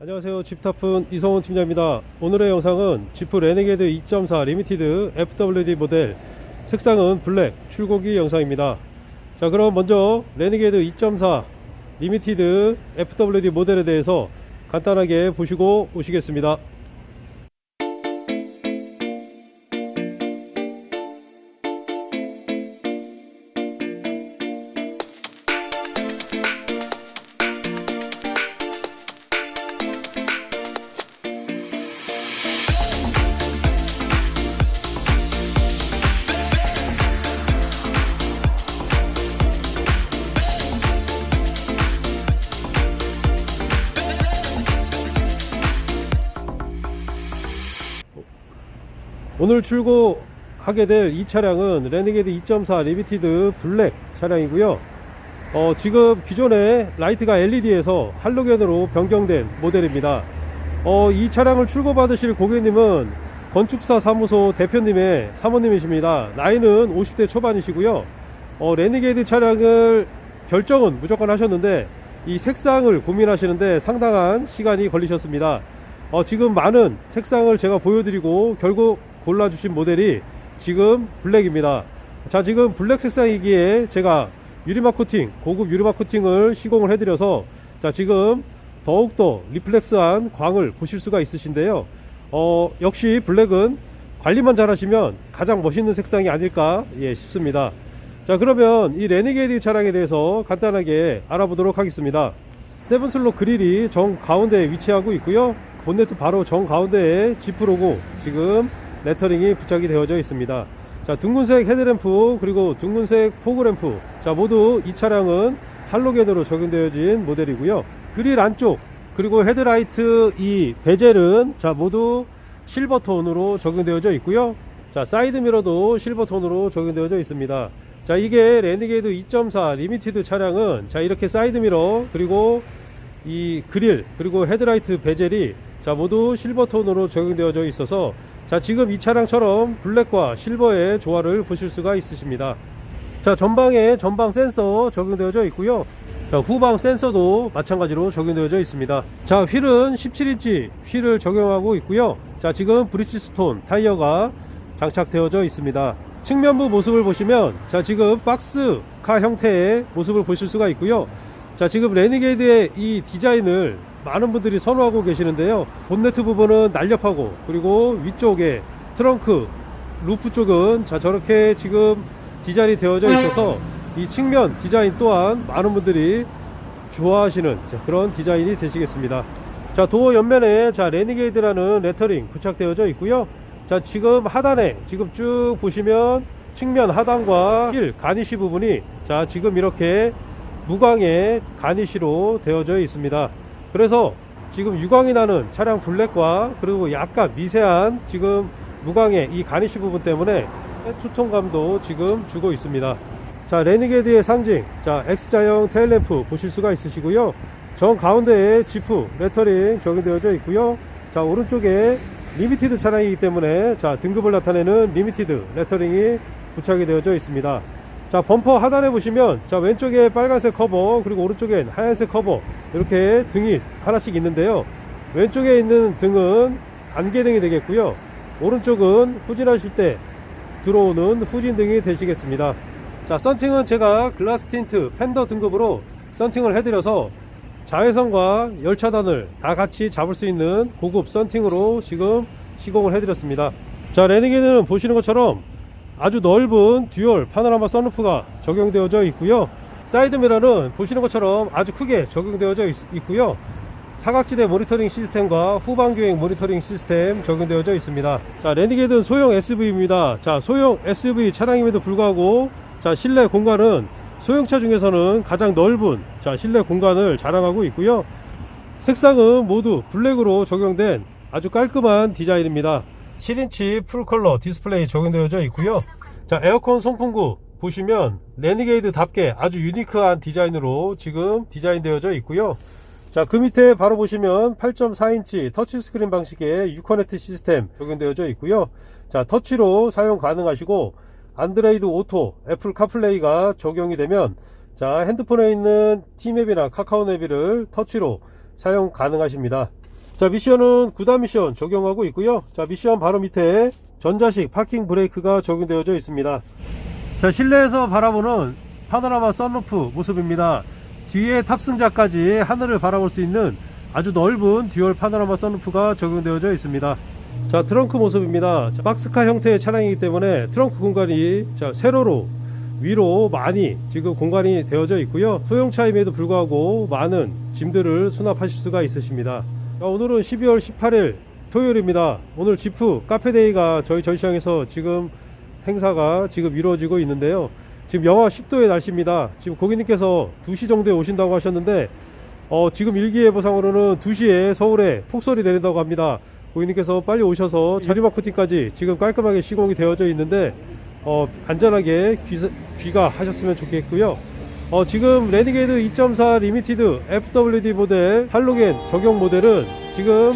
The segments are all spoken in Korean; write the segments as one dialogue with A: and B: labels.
A: 안녕하세요. 집타푼 이성훈 팀장입니다. 오늘의 영상은 지프 레네게드 2.4 리미티드 FWD 모델. 색상은 블랙 출고기 영상입니다. 자 그럼 먼저 레네게드 2.4 리미티드 FWD 모델에 대해서 간단하게 보시고 오시겠습니다 오늘 출고하게 될 이 차량은 레네게드 2.4 리미티드 블랙 차량이고요. 어, 지금 기존의 라이트가 LED에서 할로겐으로 변경된 모델입니다. 어, 이 차량을 출고받으실 고객님은 건축사 사무소 대표님의 사모님이십니다. 나이는 50대 초반이시고요. 어, 레니게이드 차량을 결정은 무조건 하셨는데 이 색상을 고민하시는데 상당한 시간이 걸리셨습니다. 어, 지금 많은 색상을 제가 보여드리고 결국 골라주신 모델이 지금 블랙입니다. 자, 지금 블랙 색상이기에 제가 유리막 코팅, 고급 유리막 코팅을 시공을 해드려서 자, 지금 더욱더 리플렉스한 광을 보실 수가 있으신데요. 어, 역시 블랙은 관리만 잘 하시면 가장 멋있는 색상이 아닐까 예, 싶습니다. 자, 그러면 이 레니게이드 차량에 대해서 간단하게 알아보도록 하겠습니다. 세븐슬로 그릴이 정 가운데에 위치하고 있고요. 본네트 바로 정 가운데에 지프 로고 지금 레터링이 부착이 되어져 있습니다. 자, 둥근색 헤드램프 그리고 둥근색 포그램프 자, 모두 이 차량은 할로겐으로 적용되어진 모델이고요. 그릴 안쪽 그리고 헤드라이트 이 베젤은 자, 모두 실버 톤으로 적용되어져 있고요. 자, 사이드 미러도 실버 톤으로 적용되어져 있습니다. 자, 이게 랜디게이드 2.4 리미티드 차량은 자, 이렇게 사이드 미러 그리고 이 그릴 그리고 헤드라이트 베젤이 자 모두 실버 톤으로 적용되어져 있어서 자 지금 이 차량처럼 블랙과 실버의 조화를 보실 수가 있으십니다. 자 전방에 전방 센서 적용되어져 있고요. 자 후방 센서도 마찬가지로 적용되어져 있습니다. 자 휠은 17인치 휠을 적용하고 있고요. 자 지금 브리치스톤 타이어가 장착되어져 있습니다. 측면부 모습을 보시면 자 지금 박스 카 형태의 모습을 보실 수가 있고요. 자 지금 레니게이드의 이 디자인을 많은 분들이 선호하고 계시는데요. 본네트 부분은 날렵하고 그리고 위쪽에 트렁크 루프 쪽은 자 저렇게 지금 디자인이 되어져 있어서 이 측면 디자인 또한 많은 분들이 좋아하시는 자, 그런 디자인이 되시겠습니다. 자 도어 옆면에 자 레니게이드라는 레터링 부착되어져 있고요. 자 지금 하단에 지금 쭉 보시면 측면 하단과 힐 가니시 부분이 자 지금 이렇게 무광의 가니시로 되어져 있습니다. 그래서 지금 유광이 나는 차량 블랙과 그리고 약간 미세한 지금 무광의 이 가니시 부분 때문에 투톤감도 지금 주고 있습니다. 자, 레니게이드의 상징, 자, X자형 테일램프 보실 수가 있으시고요. 정 가운데에 지프, 레터링 적용되어져 있고요. 자, 오른쪽에 리미티드 차량이기 때문에 자, 등급을 나타내는 리미티드 레터링이 부착이 되어져 있습니다. 자 범퍼 하단에 보시면 자 왼쪽에 빨간색 커버 그리고 오른쪽엔 하얀색 커버 이렇게 등이 하나씩 있는데요. 왼쪽에 있는 등은 안개등이 되겠고요. 오른쪽은 후진하실 때 들어오는 후진등이 되시겠습니다. 자 썬팅은 제가 글라스 틴트 팬더 등급으로 썬팅을 해드려서 자외선과 열차단을 다 같이 잡을 수 있는 고급 썬팅으로 지금 시공을 해드렸습니다. 자 레니게이드는 보시는 것처럼 아주 넓은 듀얼 파노라마 선루프가 적용되어져 있고요. 사이드 미러는 보시는 것처럼 아주 크게 적용되어져 있, 있고요. 사각지대 모니터링 시스템과 후방 교행 모니터링 시스템 적용되어져 있습니다. 자 레니게이드는 소형 SUV입니다. 자 소형 SUV 차량임에도 불구하고 자 실내 공간은 소형차 중에서는 가장 넓은 자 실내 공간을 자랑하고 있고요. 색상은 모두 블랙으로 적용된 아주 깔끔한 디자인입니다 7인치 풀컬러 디스플레이 적용되어져 있고요. 자 에어컨 송풍구 보시면 레니게이드답게 아주 유니크한 디자인으로 지금 디자인되어져 있고요. 자 그 밑에 바로 보시면 8.4인치 터치스크린 방식의 유커넥트 시스템 적용되어져 있고요. 자 터치로 사용 가능하시고 안드레이드 오토 애플 카플레이가 적용이 되면 자 핸드폰에 있는 티맵이나 카카오 내비를 터치로 사용 가능하십니다 자 미션은 9단 미션 적용하고 있고요. 자 미션 바로 밑에 전자식 파킹 브레이크가 적용되어져 있습니다. 자 실내에서 바라보는 파노라마 썬루프 모습입니다. 뒤에 탑승자까지 하늘을 바라볼 수 있는 아주 넓은 듀얼 파노라마 썬루프가 적용되어져 있습니다. 자 트렁크 모습입니다. 자, 박스카 형태의 차량이기 때문에 트렁크 공간이 자 세로로 위로 많이 지금 공간이 되어져 있고요. 소형차임에도 불구하고 많은 짐들을 수납하실 수가 있으십니다. 자, 오늘은 12월 18일 토요일입니다. 오늘 지프 카페데이가 저희 전시장에서 지금 행사가 지금 이루어지고 있는데요. 지금 영하 10도의 날씨입니다. 지금 고객님께서 2시 정도에 오신다고 하셨는데 어, 지금 일기예보상으로는 2시에 서울에 폭설이 내린다고 합니다. 고객님께서 빨리 오셔서 자리마 코팅까지 지금 깔끔하게 시공이 되어져 있는데 어, 안전하게 귀, 귀가하셨으면 좋겠고요. 어, 지금 레니게이드 2.4 리미티드 FWD 모델 할로겐 적용 모델은 지금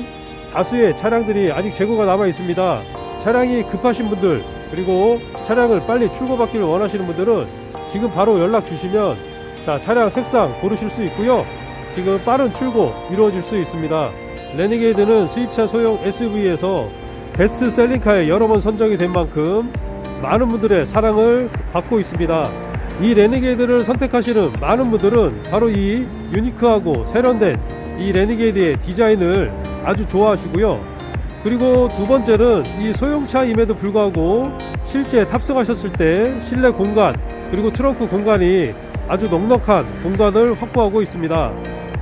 A: 다수의 차량들이 아직 재고가 남아 있습니다. 차량이 급하신 분들 그리고 차량을 빨리 출고받기를 원하시는 분들은 지금 바로 연락 주시면 자 차량 색상 고르실 수 있고요. 지금 빠른 출고 이루어질 수 있습니다. 레니게이드는 수입차 소형 SUV에서 베스트 셀링카에 여러 번 선정이 된 만큼 많은 분들의 사랑을 받고 있습니다. 이 레니게이드를 선택하시는 많은 분들은 바로 이 유니크하고 세련된 이 레니게이드의 디자인을 아주 좋아하시고요. 그리고 두 번째는 이 소형차임에도 불구하고 실제 탑승하셨을 때 실내 공간 그리고 트렁크 공간이 아주 넉넉한 공간을 확보하고 있습니다.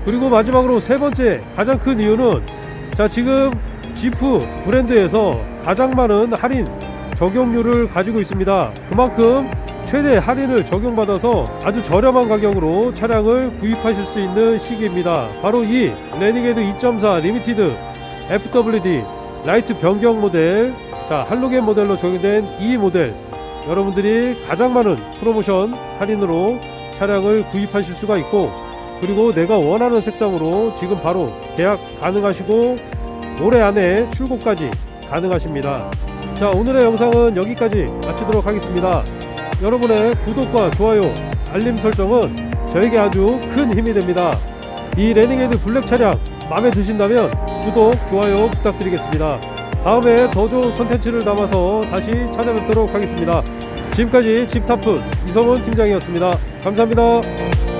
A: 그리고 마지막으로 세 번째 가장 큰 이유는 자 지금 지프 브랜드에서 가장 많은 할인 적용률을 가지고 있습니다. 그만큼 최대 할인을 적용받아서 아주 저렴한 가격으로 차량을 구입하실 수 있는 시기입니다. 바로 이 레니게이드 2.4 리미티드 FWD 라이트 변경 모델 자 할로겐 모델로 적용된 이 모델 여러분들이 가장 많은 프로모션 할인으로 차량을 구입하실 수가 있고 그리고 내가 원하는 색상으로 지금 바로 계약 가능하시고 올해 안에 출고까지 가능하십니다. 자 오늘의 영상은 여기까지 마치도록 하겠습니다. 여러분의 구독과 좋아요, 알림 설정은 저에게 아주 큰 힘이 됩니다. 이 레닝헤드 블랙 차량 마음에 드신다면 구독, 좋아요 부탁드리겠습니다. 다음에 더 좋은 컨텐츠를 담아서 다시 찾아뵙도록 하겠습니다. 지금까지 집타푼 이성훈 팀장이었습니다. 감사합니다.